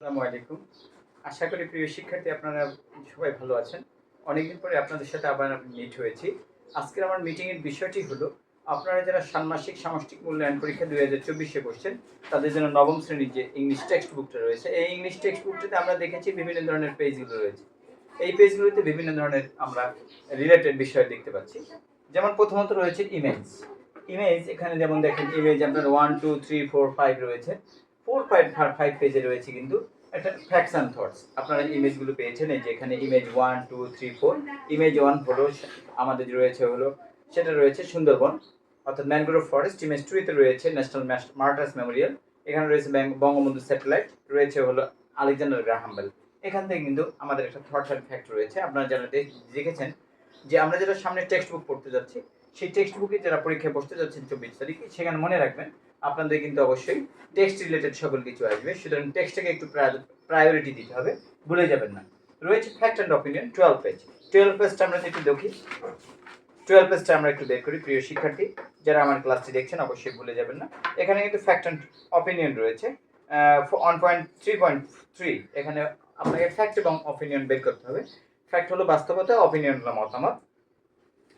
আসসালামু আলাইকুম। আশা করি প্রিয় শিক্ষার্থী, আপনারা সবাই ভালো আছেন। অনেকদিন পরে আপনাদের সাথে আবার মিট হয়েছি। আজকের আমার মিটিংয়ের বিষয়টি হলো, আপনারা যারা ষান্মাসিক সামষ্টিক মূল্যায়ন পরীক্ষা দুই হাজার চব্বিশে বসছেন তাদের জন্য নবম শ্রেণির যে ইংলিশ টেক্সট বুকটা রয়েছে, এই ইংলিশ টেক্সট বুকটাতে আমরা দেখেছি বিভিন্ন ধরনের পেজগুলো রয়েছে। এই পেজগুলোতে বিভিন্ন ধরনের আমরা রিলেটেড বিষয় দেখতে পাচ্ছি। যেমন প্রথমত রয়েছে ইমেজ ইমেজ এখানে যেমন দেখেন ইমেজ আপনার one two three four five রয়েছে। ফোর পয়েন্ট ফাইভ পেজে রয়েছে কিন্তু একটা অ্যান্ড থটস আপনারা ইমেজগুলো পেয়েছেন, এই যে এখানে image one two three four image one হলো আমাদের রয়েছে হলো, সেটা রয়েছে সুন্দরবন, অর্থাৎ ম্যানগ্রোভ ফরেস্ট ইমেজ টুতে রয়েছে ন্যাশনাল মার্টার্স মেমোরিয়াল এখানে রয়েছে বঙ্গবন্ধু স্যাটেলাইট রয়েছে হলো আলেকজান্ডার গ্রাহাম বেল। এখান থেকে কিন্তু আমাদের একটা থটস অ্যান্ড ফ্যাক্ট রয়েছে, আপনারা যারা দেখেছেন যে আমরা যেটা সামনে টেক্সট বুক পড়তে যাচ্ছি, সেই টেক্সট বুকে যারা পরীক্ষায় বসতে যাচ্ছেন চব্বিশ তারিখে, সেখানে মনে রাখবেন আপনাদের কিন্তু অবশ্যই টেক্সট রিলেটেড সকল কিছু আসবে। সুতরাং টেক্সটটাকে একটু প্রায়োরিটি দিতে হবে, ভুলে যাবেন না। রয়েছে fact and opinion twelve page twelve পেজটা আমরা একটু দেখি টুয়েলভ পেজটা আমরা একটু বের করি, প্রিয় শিক্ষার্থী। যারা আমার ক্লাসটি দেখছেন, অবশ্যই ভুলে যাবেন না। এখানে কিন্তু ফ্যাক্ট অ্যান্ড অপিনিয়ন রয়েছে। One point three point three এখানে আপনাকে ফ্যাক্ট এবং অপিনিয়ন বের করতে হবে। ফ্যাক্ট হলো বাস্তবতা অপিনিয়ন হলো মতামত।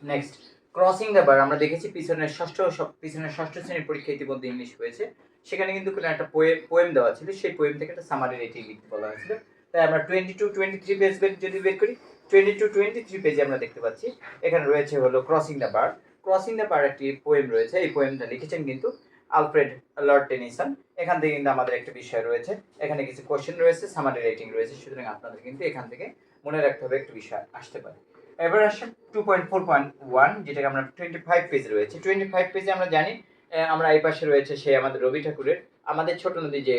নেক্সট ক্রসিং দ্য বার আমরা দেখেছি পিছনের ষষ্ঠ পিছনের ষষ্ঠ শ্রেণির পরীক্ষা ইতিমধ্যে ইংলিশ হয়েছে। সেখানে কিন্তু কোনো একটা পোয়েম পোয়েম দেওয়া ছিল, সেই পোয়েম থেকে একটা সামারি রেটিং লিখতে বলা হয়েছিল। তাই আমরা twenty two twenty three page যদি বের করি টোয়েন্টি টু টোয়েন্টি থ্রি পেজে আমরা দেখতে পাচ্ছি, এখানে রয়েছে হলো crossing the bar crossing the bar একটি পোয়েম রয়েছে, এই পোয়েমটা লিখেছেন কিন্তু আলফ্রেড লর্ড টেনিসন এখান থেকে কিন্তু আমাদের একটা বিষয় রয়েছে, এখানে কিছু কোশ্চেন রয়েছে সামারি রেটিং রয়েছে, সুতরাং আপনাদের কিন্তু এখান থেকে মনে রাখতে হবে, একটু বিষয় আসতে পারে। এবার আসে two point four point one যেটাকে আমরা টোয়েন্টি ফাইভ পেজ রয়েছে। টোয়েন্টি ফাইভ পেজে আমরা জানি আমরা এই পাশে রয়েছে সে আমাদের রবি ঠাকুরের, আমাদের ছোট নদী যে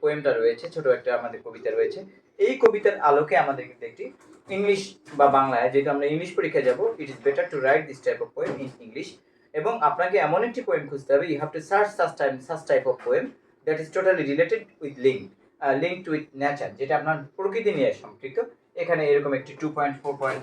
পোয়েমটা রয়েছে, ছোট একটা আমাদের কবিতা রয়েছে। এই কবিতার আলোকে আমাদের কিন্তু একটি ইংলিশ বা বাংলায়, যেহেতু আমরা ইংলিশ পরীক্ষায় যাব it is better to write this type of poem in English এবং আপনাকে এমন একটি পোয়েম খুঁজতে হবে you have to search such time such type of poem that is totally related with link link to with nature যেটা আপনার প্রকৃতি নিয়ে সম্পৃক্ত। এখানে এরকম একটি টু পয়েন্ট ফোর পয়েন্ট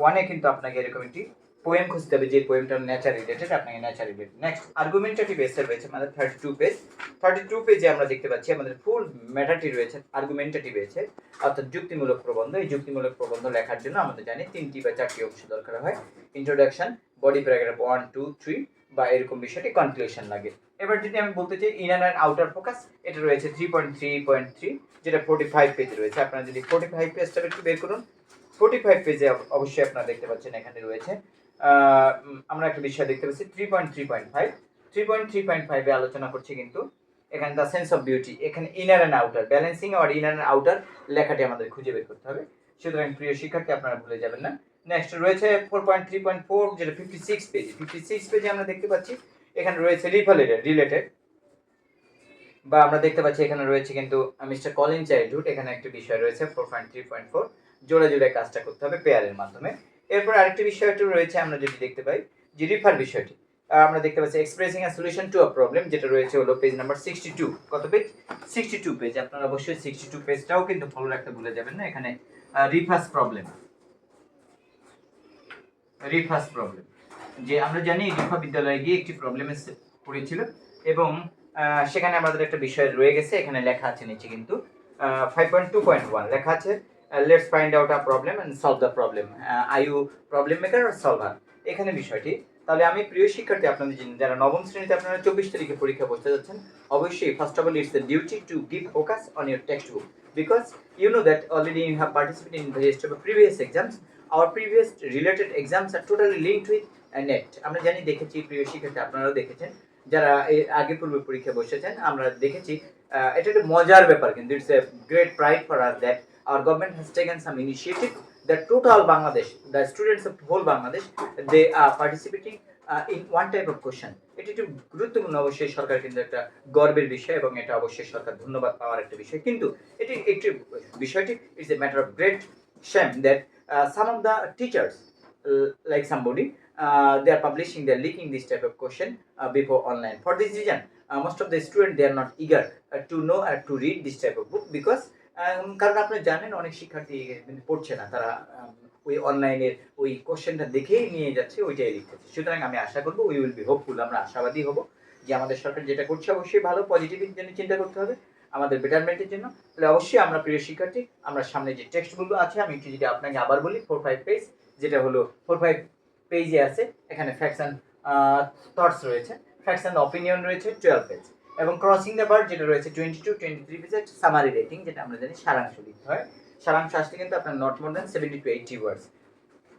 ওয়ানে কিন্তু আপনাকে এরকম একটি পোয়েম খুঁজতে হবে, যে পোয়েমটা নেচার রিলেটেড আপনাকে nature related next argumentative essay রয়েছে আমাদের thirty two page thirty two পেজে আমরা দেখতে পাচ্ছি আমাদের ফুল ম্যাটারটি রয়েছে আর্গুমেন্টেটিভ রয়েছে অর্থাৎ যুক্তিমূলক প্রবন্ধ। এই যুক্তিমূলক প্রবন্ধ লেখার জন্য আমাদের জানি তিনটি বা চারটি অংশ দরকার হয়। Introduction body paragraph one two three বা এরকম বিষয়টি কনক্লুশন লাগে। এবার যদি আমি বলতে চাই ইনার অ্যান্ড আউটার ফোকাস এটা রয়েছে three point three point three যেটা ফোর্টি ফাইভ পেজ রয়েছে। আপনারা যদি ফোর্টি ফাইভ পেজটা একটু বের করুন ফোর্টি ফাইভ পেজে অবশ্যই আপনারা দেখতে পাচ্ছেন, এখানে রয়েছে। আমরা একটা বিষয় দেখতে পাচ্ছি three point three point five three point three point ফাইভে আলোচনা করছি কিন্তু, এখানে দ্য সেন্স অফ বিউটি এখানে ইনার অ্যান্ড আউটার ব্যালেন্সিং আর ইনার অ্যান্ড আউটার লেখাটি আমাদের খুঁজে বের করতে হবে। সুতরাং প্রিয় শিক্ষার্থী, আপনারা ভুলে যাবেন না। নেক্সট রয়েছে four point three point four যেটা fifty six page fifty six পেজে আমরা দেখতে পাচ্ছি, এখানে রয়েছে রিফালেটেড, রিলেটেড। বা আমরা দেখতে পাচ্ছি, এখানে রয়েছে কিন্তু মিস্টার কলিন চাইল্ডহুড, এখানে একটা বিষয় রয়েছে four point three point four জোড়া জোড়া কাজটা করতে হবে পেয়ারের মাধ্যমে। এরপর আরেকটি বিষয় একটু রয়েছে, আমরা যদি দেখতে পাই, যে রিফার বিষয়টি। আমরা দেখতে পাচ্ছি expressing a solution to a problem যেটা রয়েছে হলো পেজ নাম্বার সিক্সটি টু কত পেজ সিক্সটি টু পেজ আপনারা অবশ্যই সিক্সটি টু পেজটাও কিন্তু ফলো রাখতে ভুলে যাবেন না, এখানে রিফাস প্রবলেম রিফাস প্রবলেম যে আমরা জানি, রিফা বিদ্যালয়ে গিয়ে একটি প্রবলেম পড়েছিল এবং সেখানে আমাদের একটা বিষয় রয়ে গেছে, এখানে লেখা আছে নিচে কিন্তু five point two point one লেখা আছে let's find out a problem and solve the problem I you problem maker R solver এখানে বিষয়টি। তাহলে আমি প্রিয় শিক্ষার্থী আপনাদের জন্য যারা নবম শ্রেণীতে আপনারা চব্বিশ তারিখে পরীক্ষা বসতে যাচ্ছেন অবশ্যই first of all it's the duty to give focus on your text book because you know that already you have participate in various type previous exams previous related exams are totally linked with uh, net. আমরা জানি দেখেছি প্রিয় শিক্ষার্থী আপনারাও দেখেছেন যারা আগে পূর্বে পরীক্ষা বসেছেন আমরা দেখেছি এটা একটা মজার ব্যাপার কিন্তু it's a great pride for us that our government has taken some initiative that total Bangladesh the students of whole Bangladesh they are participating in one type of question এটি একটু গুরুত্বপূর্ণ অবশ্যই সরকার কিন্তু একটা গর্বের বিষয় এবং এটা অবশ্যই সরকার ধন্যবাদ পাওয়ার একটা বিষয় কিন্তু এটি একটি বিষয়টি it's a matter of great that uh, some of the teachers uh, like somebody uh, they are publishing they're leaking this type of question uh, before online for this reason uh, most of the students they are not eager uh, to know and to read this type of book because um, কারণ আপনি জানেন অনেক শিক্ষার্থী পড়ছে না, তারা ওই অনলাইনের ওই কোশ্চেনটা দেখেই নিয়ে যাচ্ছে, ওইটাই লিখতেছে। সুতরাং আমি আশা করব উই উইল বি হোপফুল আমরা আশাবাদী হব যে আমাদের সরকার যেটা করছে অবশ্যই ভালো পজিটিভ জন্য চিন্তা করতে হবে, আমাদের বেটারমেন্টের জন্য। তাহলে অবশ্যই আমরা প্রিয় শিক্ষার্থী, আমরা সামনে যে টেক্সটগুলো আছে, আমি একটু যদি আপনাকে আবার বলি ফোর ফাইভ পেজ যেটা হলো ফোর ফাইভ পেজে আছে, এখানে অ্যান্ড থটস রয়েছে অ্যান্ড অপিনিয়ন রয়েছে টুয়েলভ পেজ এবং ক্রসিং দ্য বার্ড যেটা রয়েছে টোয়েন্টি টু টোয়েন্টি থ্রি পেজের সামারি রেটিং যেটা আমরা জানি সারাংশ লিখতে হয়। সারাংশ আসলে কিন্তু আপনার not more than seventy two eighty words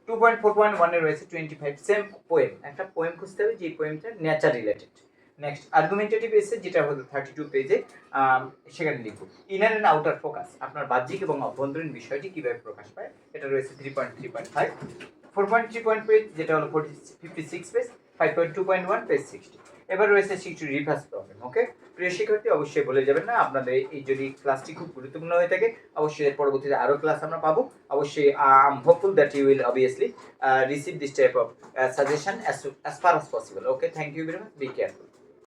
two point four point ওয়ানে রয়েছে টোয়েন্টি ফাইভ সেম পোয়েম একটা পোয়েম খুঁজতে হবে যে পোয়েমটা nature related next argumentative essay যেটা হলো থার্টি টু পেজে সেখানে লিখুন। ইনার অ্যান্ড আউটার ফোকাস আপনার বাহ্যিক এবং অভ্যন্তরীণ বিষয়টি কীভাবে প্রকাশ পায়? এটা রয়েছে three point three point five four point three point page যেটা হলো forty fifty six page five point two point one page sixty এবার রয়েছে সিক্সটি রিভার্স ওকে? প্রিয় শিক্ষার্থী, অবশ্যই বলে যাবেন না, আপনাদের এই যদি ক্লাসটি খুব গুরুত্বপূর্ণ হয়ে থাকে, অবশ্যই পরবর্তীতে আরও ক্লাস আমরা পাবো। অবশ্যই I'm hopeful that you will obviously receive this type of suggestion as far as possible okay thank you very much be careful.